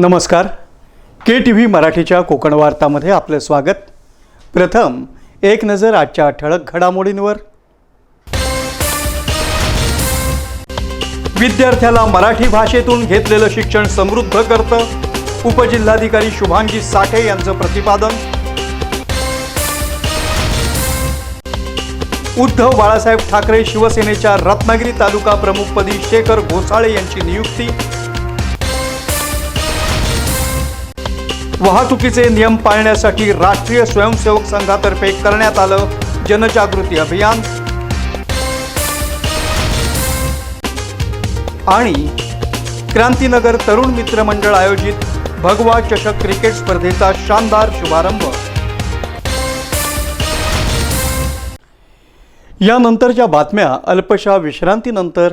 नमस्कार. के T V मराठीच्या कोकण वार्तामध्ये आपलं स्वागत. प्रथम एक नजर आजच्या ठळक घडामोडींवर. विद्यार्थ्याला मराठी भाषेतून घेतलेलं शिक्षण समृद्ध करतं. उपजिल्हाधिकारी शुभांगी साठे यांचं प्रतिपादन. उद्धव बाळासाहेब ठाकरे शिवसेनेच्या रत्नागिरी तालुका प्रमुखपदी शेखर घोसाळे यांची नियुक्ती. वाहतुकीचे नियम पाळण्यासाठी राष्ट्रीय स्वयंसेवक संघातर्फे करण्यात आलं जनजागृती अभियान. आणि क्रांतीनगर तरुण मित्र मंडळ आयोजित भगवा चषक क्रिकेट स्पर्धेचा शानदार शुभारंभ. यानंतरच्या बातम्या अल्पशा विश्रांतीनंतर.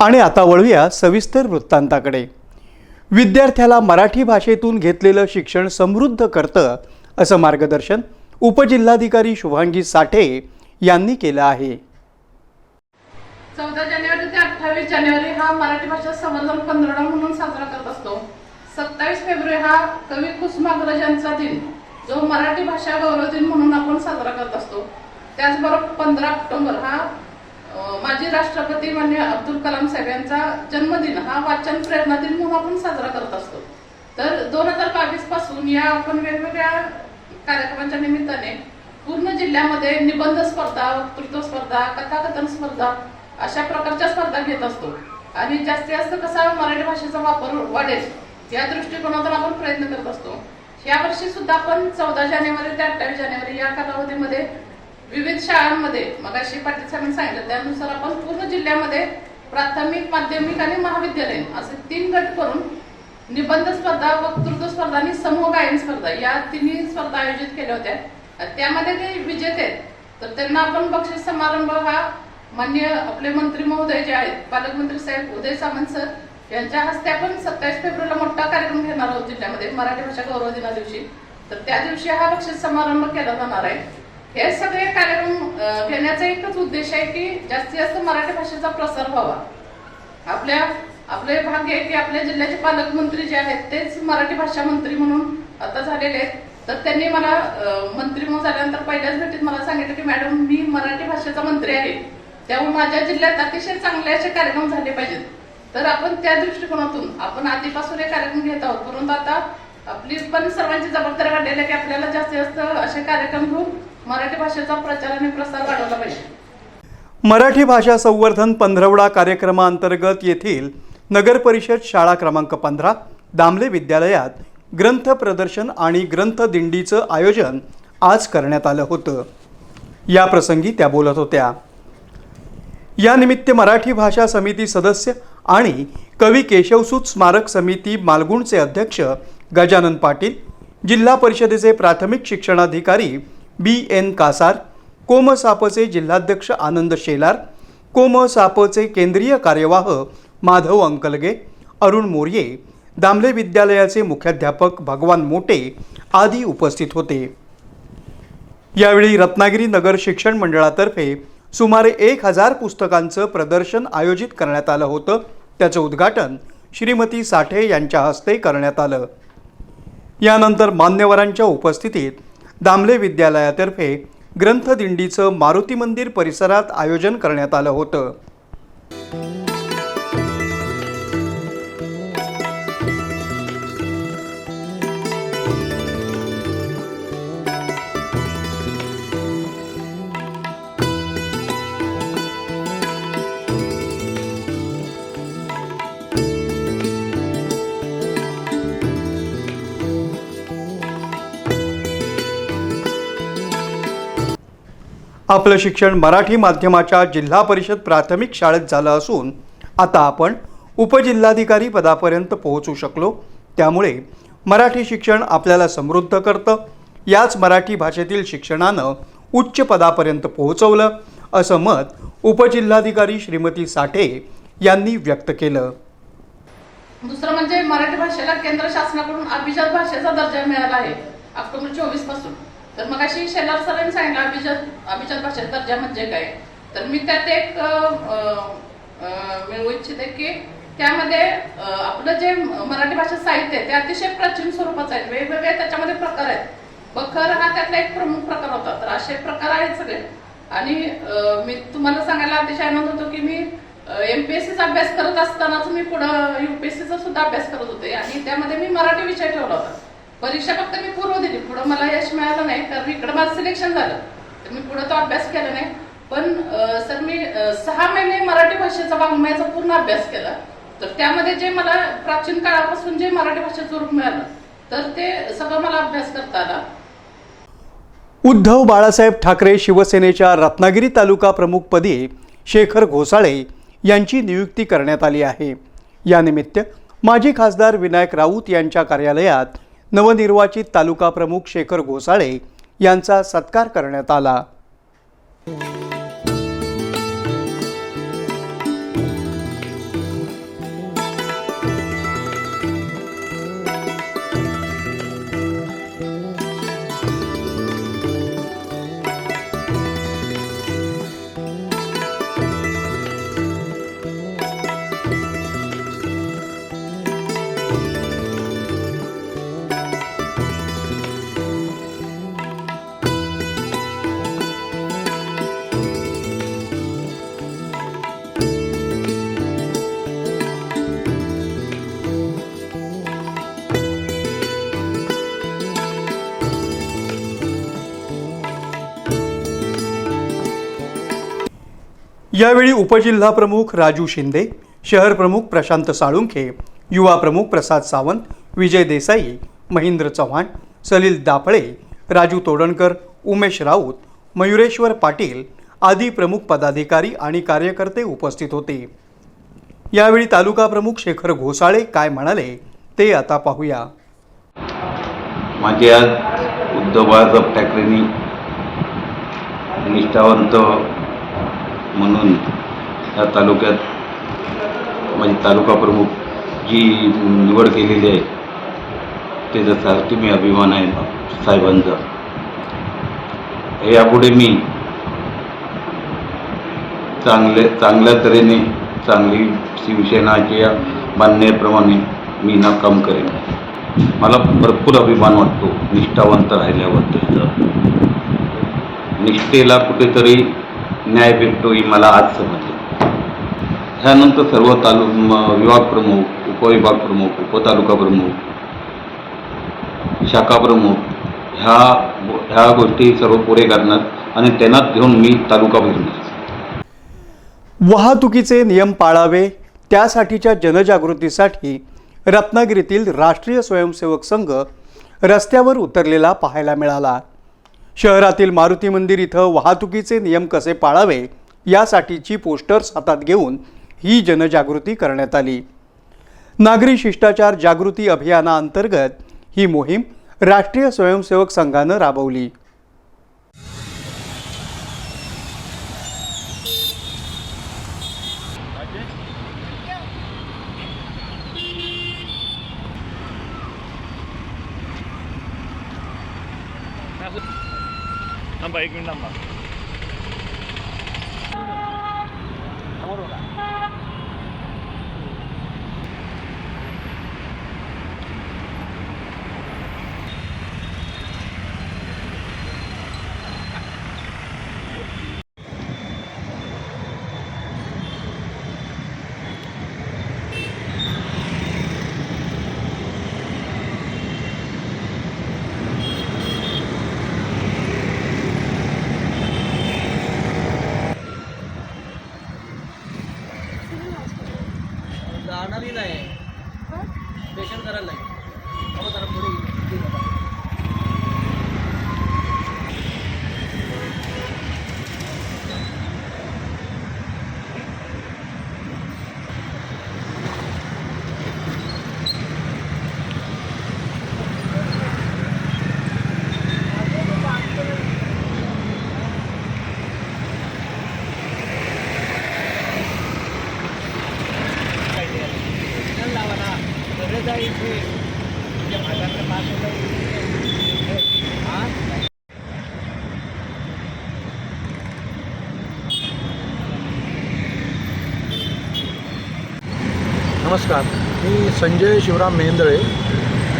आणि आता वळूया सविस्तर वृत्तांताकडे. विद्यार्थ्याला मराठी भाषेतून घेतलेलं शिक्षण समृद्ध करतं असं मार्गदर्शन उपजिल्हाधिकारी शुभांगी साठे यांनी केलं आहे. चौदा जानेवारी ते अठ्ठावीस जानेवारी हा मराठी भाषा संवर्धन पंधरवडा म्हणून साजरा करत असतो. सत्तावीस फेब्रुवारी हा कवी कुसुमाग्रज यांचा दिन जो मराठी भाषा गौरव दिन म्हणून आपण साजरा करत असतो. त्याचबरोबर पंधरा ऑक्टोबर हा माजी राष्ट्रपती मान्य अब्दुल कलाम साहेब यांचा जन्मदिन हा वाचन प्रेरणा दिन म्हणून आपण साजरा करत असतो. तर दोन हजार बावीसपासून या आपण वेगवेगळ्या कार्यक्रमाच्या निमित्ताने पूर्ण जिल्ह्यामध्ये निबंध स्पर्धा वक्तृत्व स्पर्धा कथाकथन स्पर्धा अशा प्रकारच्या स्पर्धा घेत असतो. आणि जास्तीत जास्त कसा मराठी भाषेचा वापर वाढेल या दृष्टिकोनातून आपण प्रयत्न करत असतो. यावर्षी सुद्धा आपण चौदा जानेवारी ते अठ्ठावीस जानेवारी या कालावधीमध्ये विविध शाळांमध्ये मगाशी पाटील साहेबांनी सांगितलं त्यानुसार आपण पूर्ण जिल्ह्यामध्ये प्राथमिक माध्यमिक आणि महाविद्यालयीन असे तीन गट करून निबंध स्पर्धा वक्तृत्व स्पर्धा आणि समूह गायन स्पर्धा या तिन्ही स्पर्धा आयोजित केल्या होत्या. त्यामध्ये ते विजेते आहेत तर त्यांना आपण बक्षीस समारंभ हा मान्य आपले मंत्री महोदय जे आहेत पालकमंत्री साहेब उदय सामंत सर यांच्या हस्ते आपण सत्तावीस फेब्रुवारीला मोठा कार्यक्रम घेणार आहोत जिल्ह्यामध्ये मराठी भाषा गौरव दिना दिवशी. तर त्या दिवशी हा बक्षीस समारंभ केला जाणार आहे. हे सगळे कार्यक्रम घेण्याचा एकच उद्देश आहे की जास्तीत जास्त मराठी भाषेचा प्रसार व्हावा. आपल्या आपले भाग्य आहे की आपल्या जिल्ह्याचे पालकमंत्री जे आहेत तेच मराठी भाषा मंत्री म्हणून आता झालेले आहेत. तर त्यांनी मला मंत्री म्हणून झाल्यानंतर पहिल्याच भेटीत मला सांगितलं की मॅडम मी मराठी भाषेचा मंत्री आहे. त्यामुळे माझ्या जिल्ह्यात अतिशय चांगले असे कार्यक्रम झाले पाहिजेत. तर आपण त्या दृष्टिकोनातून आपण आधीपासून हे कार्यक्रम घेत आहोत. परंतु आता आपली पण सर्वांची जबाबदारी वाढलेली आहे की आपल्याला जास्तीत जास्त असे कार्यक्रम घेऊन मराठी भाषेचा प्रचार आणि प्रसार वाढवला पाहिजे. मराठी भाषा संवर्धन पंधरवडा कार्यक्रमाअंतर्गत येथील नगर परिषद शाळा क्रमांक पंधरा दामले विद्यालयात ग्रंथ प्रदर्शन आणि ग्रंथ दिंडीचं आयोजन आज करण्यात आलं होतं. या प्रसंगी त्या बोलत होत्या. यानिमित्त मराठी भाषा समिती सदस्य आणि कवी केशवसूत स्मारक समिती मालगुणचे अध्यक्ष गजानन पाटील जिल्हा परिषदेचे प्राथमिक शिक्षणाधिकारी बी एन कासार कोमसापचे जिल्हाध्यक्ष आनंद शेलार कोमसापचे केंद्रीय कार्यवाह माधव अंकलगे अरुण मोर्ये दामले विद्यालयाचे मुख्याध्यापक भगवान मोटे आदी उपस्थित होते. यावेळी रत्नागिरी नगर शिक्षण मंडळातर्फे सुमारे एक हजार पुस्तकांचं प्रदर्शन आयोजित करण्यात आलं होतं. त्याचं उद्घाटन श्रीमती साठे यांच्या हस्ते करण्यात आलं. यानंतर मान्यवरांच्या उपस्थितीत दामले विद्यालयातर्फे ग्रंथदिंडीचं मारुती मंदिर परिसरात आयोजन करण्यात आलं होतं. आपलं शिक्षण मराठी माध्यमाच्या जिल्हा परिषद प्राथमिक शाळेत झालं असून आता आपण उपजिल्हाधिकारी पदापर्यंत पोहोचू शकलो. त्यामुळे मराठी शिक्षण आपल्याला समृद्ध करतं. याच मराठी भाषेतील शिक्षणानं उच्च पदापर्यंत पोहोचवलं असं मत उपजिल्हाधिकारी श्रीमती साठे यांनी व्यक्त केलं. दुसरं म्हणजे मराठी भाषेला केंद्र शासनाकडून अभिजात भाषेचा दर्जा मिळाला आहे. ऑक्टोबर चोवीसपासून. तर मग अशी शेलार सरांनी सांगितलं अभिजात अभिजात भाषेचा दर्जा म्हणजे काय? तर मी त्यात एक मिळवू इच्छिते की त्यामध्ये आपलं जे मराठी भाषा साहित्य आहे ते अतिशय प्राचीन स्वरूपाचं आहे. वेगवेगळे त्याच्यामध्ये प्रकार आहेत. बखर हा त्यातला एक प्रमुख प्रकार होता. तर असे प्रकार आहेत सगळे. आणि मी तुम्हाला सांगायला अतिशय आनंद होतो की मी एमपीएससीचा अभ्यास करत असतानाच मी पुढं युपीएससीचा सुद्धा अभ्यास करत होते. आणि त्यामध्ये मी मराठी विषय ठेवला होता. परीक्षा फक्त मी पूर्व दिली. पुढं मला यश मिळालं नाही तर मी इकडं माझं सिलेक्शन झालं. तर मी पुढं तो अभ्यास केला नाही. पण सर मी सहा महिने मराठी भाषेचा वाङ्मयाचा पूर्ण अभ्यास केला. तर त्यामध्ये जे मला प्राचीन काळापासून जे मराठी भाषेचं रूप मिळालं तर ते सगळं मला अभ्यास करता आला. उद्धव बाळासाहेब ठाकरे शिवसेनेच्या रत्नागिरी तालुका प्रमुखपदी शेखर घोसाळे यांची नियुक्ती करण्यात आली आहे. यानिमित्त माजी खासदार विनायक राऊत यांच्या कार्यालयात नवनिर्वाचित तालुका प्रमुख शेखर घोसाळे यांचा सत्कार करण्यात आला. यावेळी उपजिल्हा प्रमुख राजू शिंदे शहर प्रमुख प्रशांत साळुंखे युवा प्रमुख प्रसाद सावंत विजय देसाई महेंद्र चव्हाण सलील दाफळे राजू तोडणकर उमेश राऊत मयुरेश्वर पाटील आदी प्रमुख पदाधिकारी आणि कार्यकर्ते उपस्थित होते. यावेळी तालुका प्रमुख शेखर घोसाळे काय म्हणाले ते आता पाहूया. माझे आज उद्धव बाळासाहेब ठाकरेंनी निष्ठावंत म्हणून या तालुक्यात म्हणजे तालुका प्रमुख जी निवड केलेली आहे त्याच्यासाठी मी अभिमान आहे साहेबांचा. यापुढे मी चांगले चांगल्या तऱ्हेने चांगली शिवसेनाच्या मान्यप्रमाणे मी ना काम करेन. मला भरपूर अभिमान वाटतो निष्ठावंत राहिल्याबद्दलचा निष्ठेला कुठेतरी न्याय भेटतो ही मला आज समजलं. ह्यानंतर सर्व तालु विभाग प्रमुख उपविभाग प्रमुख उपतालुका प्रमुख शाखा प्रमुख ह्या ह्या गोष्टी सर्व पुढे करणार आणि त्यांनाच घेऊन मी तालुका भरणार. वाहतुकीचे नियम पाळावे त्यासाठीच्या जनजागृतीसाठी रत्नागिरीतील राष्ट्रीय स्वयंसेवक संघ रस्त्यावर उतरलेला पाहायला मिळाला. शहरातील मारुती मंदिर इथं वाहतुकीचे नियम कसे पाळावे यासाठीची पोस्टर्स हातात घेऊन ही जनजागृती करण्यात आली. नागरी शिष्टाचार जागृती अभियानाअंतर्गत ही मोहीम राष्ट्रीय स्वयंसेवक संघानं राबवली. संजय शिवराम मेंदळे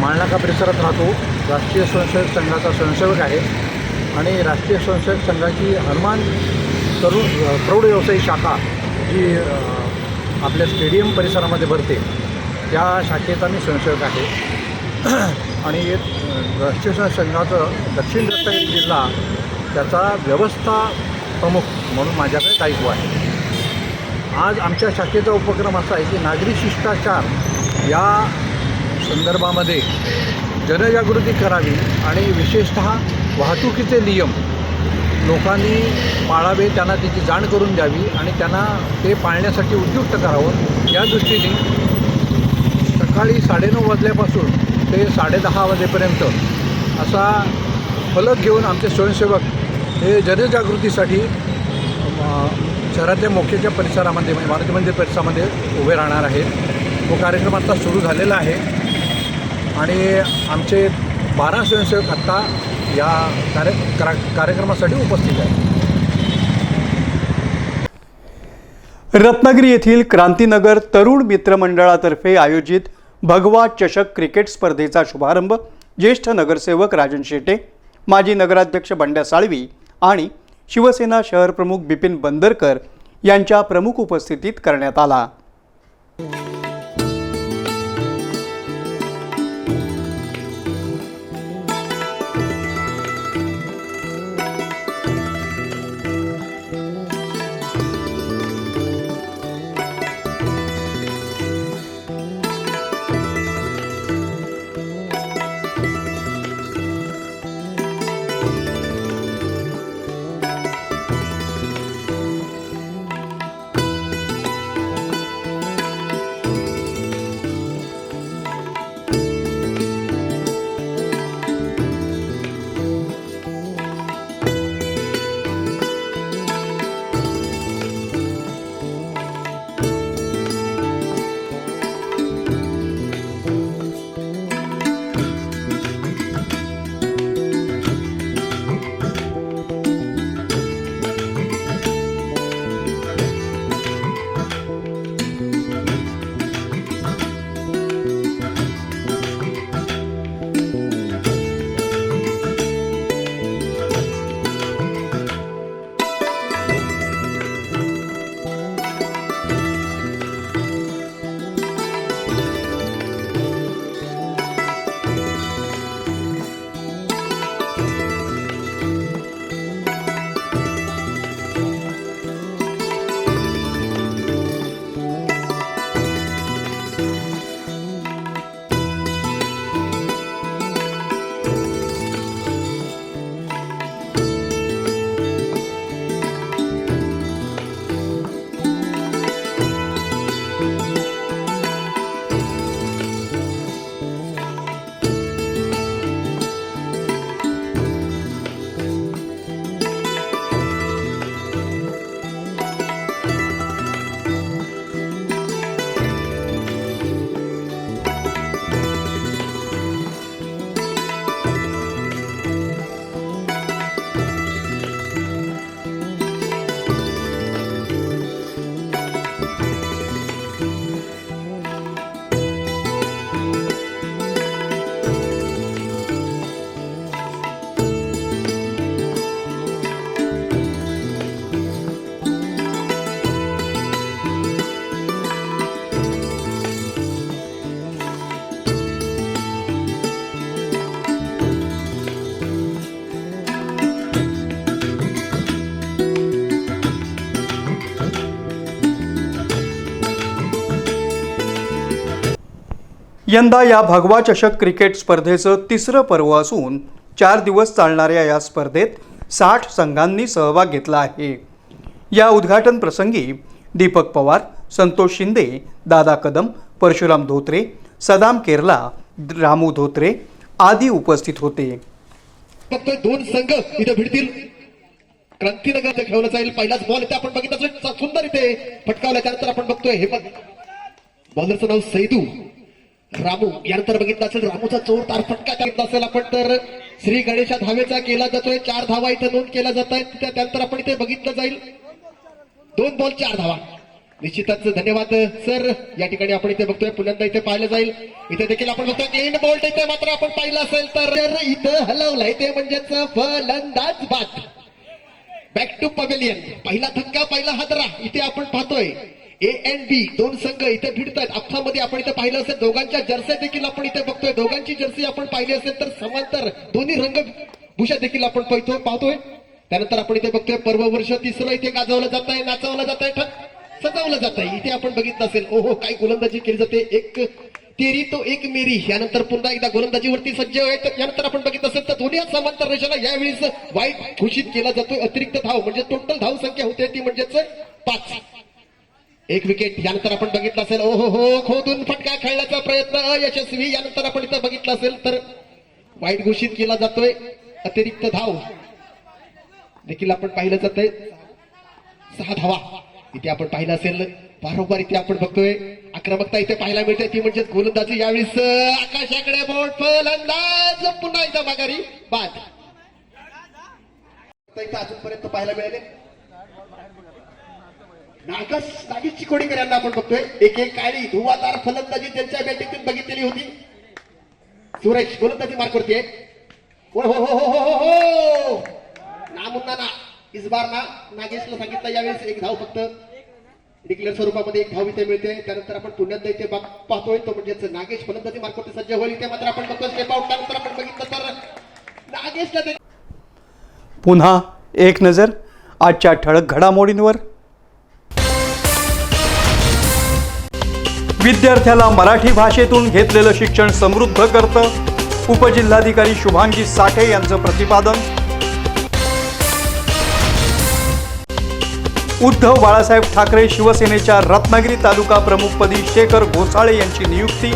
माळनाका परिसरात राहतो. राष्ट्रीय स्वयंसेवक संघाचा स्वयंसेवक आहे. आणि राष्ट्रीय स्वयंसेवक संघाची हनुमान तरुण प्रौढ व्यवसायी शाखा जी आपल्या स्टेडियम परिसरामध्ये भरते त्या शाखेचा मी स्वयंसेवक आहे. आणि राष्ट्रीय स्वयंसेवक संघाचं दक्षिण रत्नागिरी जिल्हा त्याचा व्यवस्था प्रमुख म्हणून माझ्याकडे दायित्व आहे. आज आमच्या शाखेचा उपक्रम असा आहे की नागरी शिष्टाचार या संदर्भामध्ये जनजागृती करावी आणि विशेषत वाहतुकीचे नियम लोकांनी पाळावे त्यांना त्याची जाण करून द्यावी आणि त्यांना ते पाळण्यासाठी उद्युक्त करावं या दृष्टीने सकाळी साडेनऊ वाजल्यापासून ते साडेदहा वाजेपर्यंत असा फलक घेऊन आमचे स्वयंसेवक हे जनजागृतीसाठी शहरातल्या मोक्याच्या परिसरामध्ये म्हणजे मारुती मंदिर परिसरामध्ये उभे राहणार आहेत. तो कार्यक्रम आत्ता सुरू झालेला आहे. आणि आमचे बारा स्वयंसेवक आत्ता या कार्य करा कार्यक्रमासाठी उपस्थित आहेत. रत्नागिरी येथील क्रांतीनगर तरुण मित्र मंडळातर्फे आयोजित भगवा चषक क्रिकेट स्पर्धेचा शुभारंभ ज्येष्ठ नगरसेवक राजन शेटे माजी नगराध्यक्ष बंड्या साळवी आणि शिवसेना शहरप्रमुख बिपिन बंदरकर यांच्या प्रमुख उपस्थितीत करण्यात आला. यंदा या भगवा चषक क्रिकेट स्पर्धेचं तिसरं पर्व असून चार दिवस चालणाऱ्या या स्पर्धेत साठ संघांनी सहभाग घेतला आहे. या उद्घाटन प्रसंगी दीपक पवार संतोष शिंदे दादा कदम परशुराम धोत्रे सदाम केरला रामू धोत्रे आदी उपस्थित होते. फक्त दोन संघ इथे भिडतील. क्रांतीनगर खेळवलं जाईल. पहिलाच बॉल इथे आपण बघितलं. सुंदर इथे फटकावला. त्यानंतर आपण बघतोय हे बघ बॉलरचं नाव सैदू. रामू यानंतर बघितलं असेल रामूचा चोर तार फटका घेतला असेल आपण तर. श्री गणेशा धावेचा केला जातोय चार धावा इथं नोंद केला जात आहेत त्यानंतर आपण इथे बघितलं जाईल. दोन बॉल चार धावा. निश्चितच धन्यवाद सर. या ठिकाणी आपण इथे बघतोय पुन्हा इथे पाहिलं जाईल. इथे देखील आपण बघतोय एंड बॉल इथे मात्र आपण पाहिलं असेल तर. इथं हलवलाय ते म्हणजेच फलंदाज बाद. बॅक टू पवेलियन पहिला धक्का पहिला हादरा. इथे आपण पाहतोय. ए एन बी दोन संघ इथे भिडतात अख्खामध्ये आपण इथे पाहिलं असेल दोघांच्या जर्सी देखील आपण इथे बघतोय. दोघांची जर्सी आपण पाहिली असेल तर समांतर दोन्ही रंग भूषा देखील आपण पाहतोय पाहतोय. त्यानंतर आपण इथे बघतोय पर्व वर्ष तिसरं इथे गाजवलं जात आहे नाचवलं जात आहे सजवलं जात आहे इथे आपण बघितलं असेल. ओहो काय गोलंदाजी केली जाते. एक तेरी तो एक मेरी. यानंतर पुन्हा एकदा गोलंदाजीवरती सज्ज आहे तर यानंतर आपण बघितलं असेल तर दोन्ही समांतर रेषाला यावेळेस वाईट घोषित केला जातोय. अतिरिक्त धाव म्हणजे टोटल धाव संख्या होते ती म्हणजेच पाच. एक विकेट यानंतर आपण बघितलं असेल. ओ हो खोदून फटका खेळण्याचा प्रयत्न. अयशस्वी यानंतर आपण इथं बघितलं असेल तर वाईट घोषित केला जातोय. अतिरिक्त धाव. देखील आपण पाहिलं जातंय. सहा धावा. इथे आपण पाहिलं असेल वारंवार इथे आपण बघतोय. आक्रमकता इथे पाहायला मिळते. ती म्हणजे गोलंदाजी. यावेळेस आकाशाकडे बोट. फलंदाज. पुन्हा एकदा माघारी बाद. इथं अजूनपर्यंत पाहायला मिळाले. नागस नागेश चिकोडीकर यांना आपण बघतोय. एक एक काळी धुवादार फलंदाजी त्यांच्या बॅटिंगतून बघितलेली होती. सुरेश गोलंदाजी मार्क करते हो हो हो हो हो हो, हो. ना मुन्ना ना इस बार ना नागेशला सांगितलं यावेळेस एक धाव फक्त. डिक्लेअर स्वरूपामध्ये एक धाव इथे मिळते. त्यानंतर आपण पुण्यात इथे पाहतोय. तो म्हणजेच नागेश फलंदाजी मार्क सज्ज होईल. इथे मात्र आपण बघतोय स्टेप आउट त्यानंतर आपण बघितलं तर नागेशला ते- पुन्हा एक नजर. आजच्या ठळक घडामोडींवर विद्यार्थ्याला मराठी भाषेतून घेतलेलं शिक्षण समृद्ध करतं. उपजिल्हाधिकारी शुभांगी साठे यांचं प्रतिपादन. उद्धव बाळासाहेब ठाकरे शिवसेनेच्या रत्नागिरी तालुका प्रमुखपदी शेखर घोसाळे यांची नियुक्ती.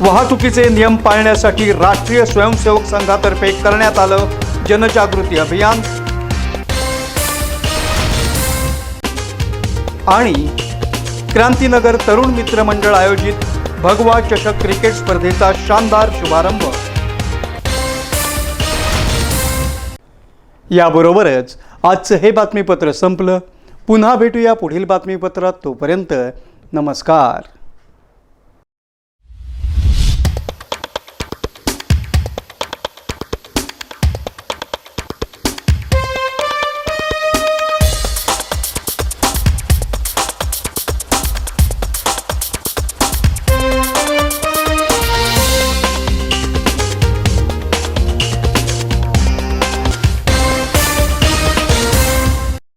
वाहतुकीचे नियम पाळण्यासाठी राष्ट्रीय स्वयंसेवक संघातर्फे करण्यात आलं जनजागृती अभियान. आणि क्रांतीनगर तरुण मित्र मंडळ आयोजित भगवा चषक क्रिकेट स्पर्धेचा शानदार शुभारंभ. याबरोबरच आजचं हे बातमीपत्र संपलं. पुन्हा भेटूया पुढील बातमीपत्रात तोपर्यंत नमस्कार.